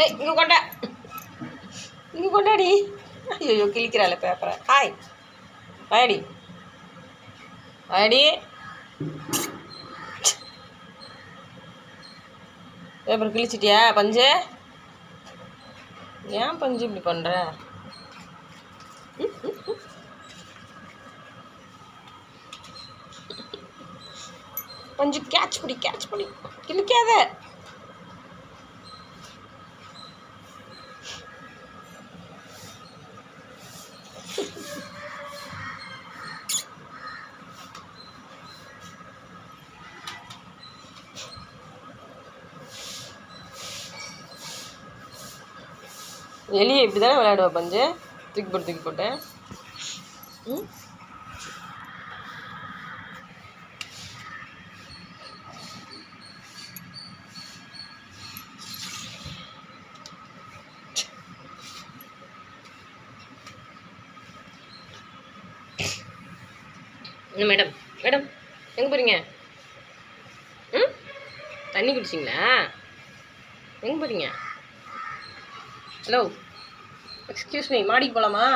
ஏய் இங்கே கொண்டா. இங்கே கொண்டாடி. ஐயோ கிழிக்கிறாள் பேப்பரை ஹாய். வாயடி. வாயடி. பேப்பர் கிழிச்சிட்டியா பஞ்சு? ஏன் பஞ்சு இப்படி பண்ணுற பஞ்சு கேட்ச் பிடி கேட்ச் பிடி. கிழிக்காத. எலியை இப்படி தானே விளையாடுவா பஞ்சு? தூக்கி போட்டு தூக்கி போட்டேன் ம்? மேடம் மேடம் எங்கே போகிறீங்க ம்? தண்ணி குடிச்சிங்களா? எங்கே போகிறீங்க ஹலோ எக்ஸ்கியூஸ் மீ மாடிக்கு போகலாமா